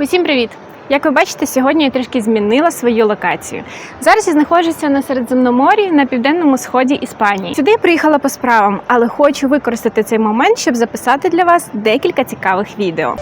Усім привіт! Як ви бачите, сьогодні я трішки змінила свою локацію. Зараз я знаходжуся на Середземноморі на південному сході Іспанії. Сюди я приїхала по справам, але хочу використати цей момент, щоб записати для вас декілька цікавих відео.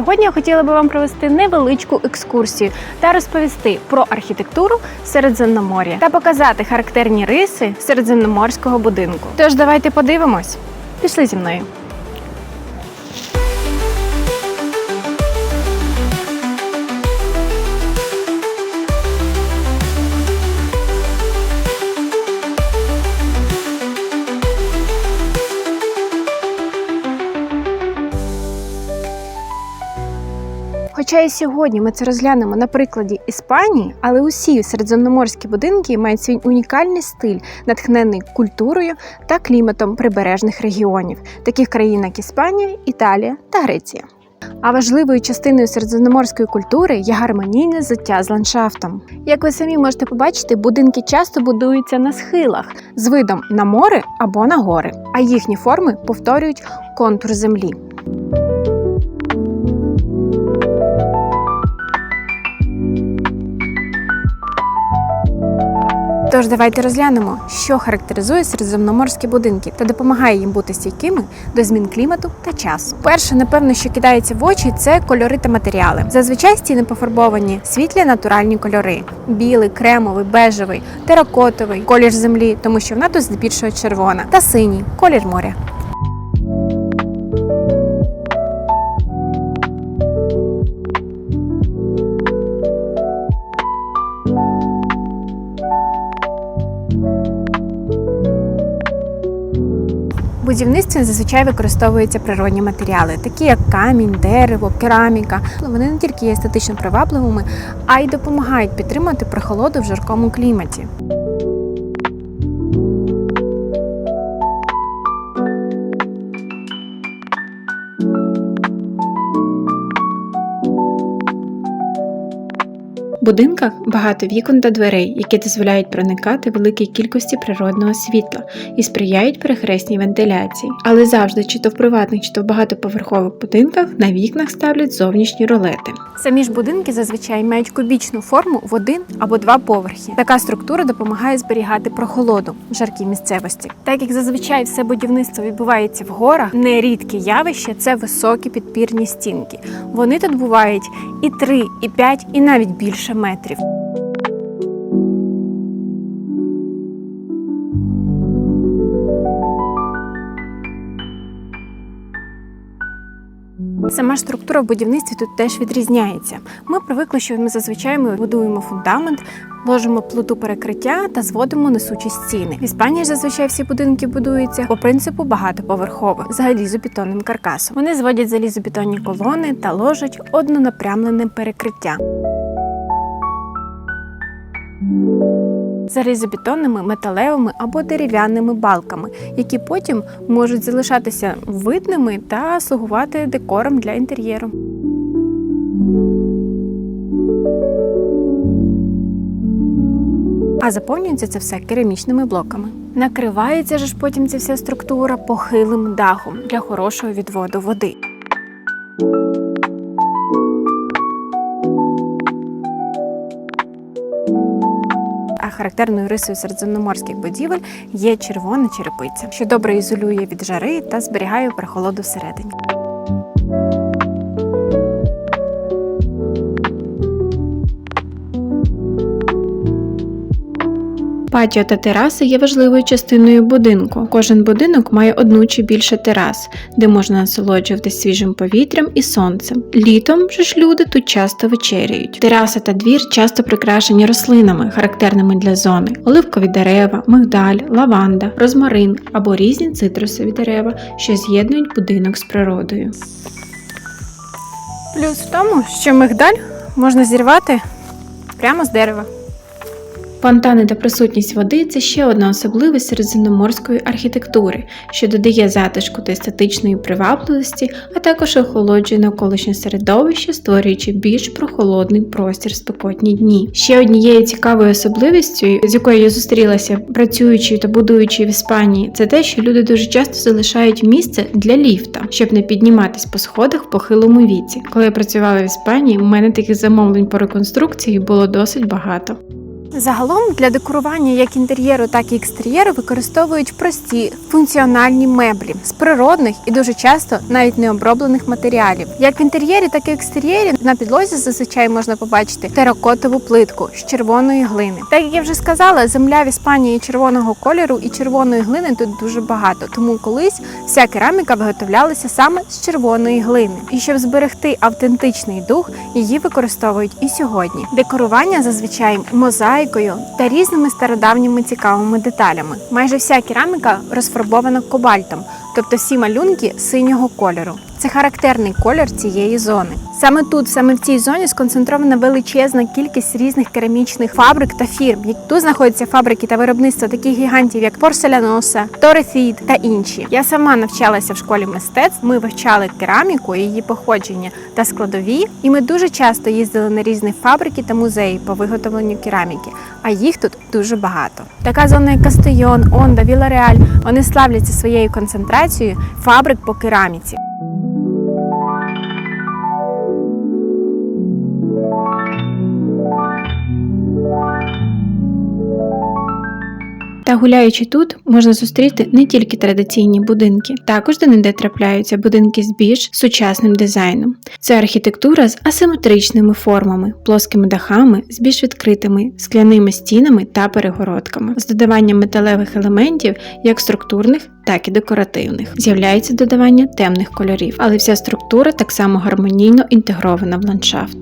Сьогодні я хотіла би вам провести невеличку екскурсію та розповісти про архітектуру Середземномор'я та показати характерні риси середземноморського будинку. Тож давайте подивимось. Пішли зі мною. Хоча і сьогодні ми це розглянемо на прикладі Іспанії, але усі середземноморські будинки мають свій унікальний стиль, натхнений культурою та кліматом прибережних регіонів, таких країн як Іспанія, Італія та Греція. А важливою частиною середземноморської культури є гармонійне життя з ландшафтом. Як ви самі можете побачити, будинки часто будуються на схилах з видом на море або на гори, а їхні форми повторюють контур землі. Тож давайте розглянемо, що характеризує середземноморські будинки та допомагає їм бути стійкими до змін клімату та часу. Перше, напевно, що кидається в очі, це кольори та матеріали. Зазвичай стіни пофарбовані світлі натуральні кольори: білий, кремовий, бежевий, теракотовий, колір землі, тому що вона тут здебільшого червона, та синій колір моря. Будівництві зазвичай використовуються природні матеріали, такі як камінь, дерево, кераміка. Вони не тільки є естетично привабливими, а й допомагають підтримати прохолоду в жаркому кліматі. Будинках багато вікон та дверей, які дозволяють проникати великій кількості природного світла і сприяють перехресній вентиляції. Але завжди, чи то в приватних, чи то в багатоповерхових будинках, на вікнах ставлять зовнішні ролети. Самі ж будинки зазвичай мають кубічну форму в один або два поверхи. Така структура допомагає зберігати прохолоду в жаркій місцевості. Так як зазвичай все будівництво відбувається в горах, нерідке явище це високі підпірні стінки. Вони тут бувають і 3, і 5, і навіть більше метрів. Сама структура в будівництві тут теж відрізняється. Ми привикли, що ми зазвичай ми будуємо фундамент, ложимо плиту перекриття та зводимо несучі стіни. В Іспанії ж зазвичай всі будинки будуються по принципу багатоповерхових з залізобетонним каркасом. Вони зводять залізобетонні колони та ложать однонапрямлене перекриття. Залізобетонними, металевими або дерев'яними балками, які потім можуть залишатися видними та слугувати декором для інтер'єру. А заповнюється це все керамічними блоками. Накривається ж потім ця вся структура похилим дахом для хорошого відводу води. Характерною рисою середземноморських будівель є червона черепиця, що добре ізолює від жари та зберігає прохолоду всередині. Патіо та тераси є важливою частиною будинку. Кожен будинок має одну чи більше терас, де можна насолоджуватись свіжим повітрям і сонцем. Літом ж люди тут часто вечеряють. Тераса та двір часто прикрашені рослинами, характерними для зони: оливкові дерева, мигдаль, лаванда, розмарин або різні цитрусові дерева, що з'єднують будинок з природою. Плюс в тому, що мигдаль можна зірвати прямо з дерева. Фонтани та присутність води це ще одна особливість середземноморської архітектури, що додає затишку та естетичної привабливості, а також охолоджує навколишнє середовище, створюючи більш прохолодний простір в спекотні дні. Ще однією цікавою особливістю, з якою я зустрілася, працюючи та будуючи в Іспанії, це те, що люди дуже часто залишають місце для ліфта, щоб не підніматись по сходах в похилому віці. Коли я працювала в Іспанії, у мене таких замовлень по реконструкції було досить багато. Загалом для декорування як інтер'єру, так і екстер'єру використовують прості функціональні меблі з природних і дуже часто навіть необроблених матеріалів. Як в інтер'єрі, так і в екстер'єрі на підлозі зазвичай можна побачити теракотову плитку з червоної глини. Так як я вже сказала, земля в Іспанії червоного кольору і червоної глини тут дуже багато, тому колись вся кераміка виготовлялася саме з червоної глини. І щоб зберегти автентичний дух, її використовують і сьогодні. Декорування зазвичай мозаїкою та різними стародавніми цікавими деталями. Майже вся кераміка розфарбована кобальтом, тобто всі малюнки синього кольору. Це характерний колір цієї зони. Саме тут, саме в цій зоні, сконцентрована величезна кількість різних керамічних фабрик та фірм. Тут знаходяться фабрики та виробництва таких гігантів, як Порселяноса, Торефід та інші. Я сама навчалася в школі мистецтв. Ми вивчали кераміку, її походження та складові, і ми дуже часто їздили на різні фабрики та музеї по виготовленню кераміки. А їх тут дуже багато. Така зона, як Кастейон, Онда, Вілареаль, вони славляться своєю концентрацією фабрик по кераміці. Та гуляючи тут, можна зустріти не тільки традиційні будинки, також де-не-де трапляються будинки з більш сучасним дизайном. Це архітектура з асиметричними формами, плоскими дахами, з більш відкритими скляними стінами та перегородками, з додаванням металевих елементів, як структурних, так і декоративних. З'являється додавання темних кольорів, але вся структура так само гармонійно інтегрована в ландшафт.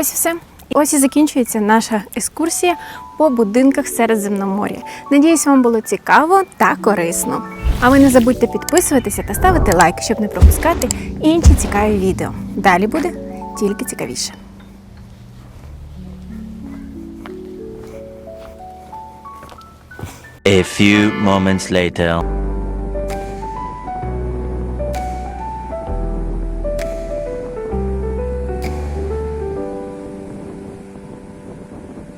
Ось і все. Ось і закінчується наша екскурсія по будинках Середземномор'я. Надіюсь, вам було цікаво та корисно. А ви не забудьте підписуватися та ставити лайк, щоб не пропускати інші цікаві відео. Далі буде тільки цікавіше. A few moments later.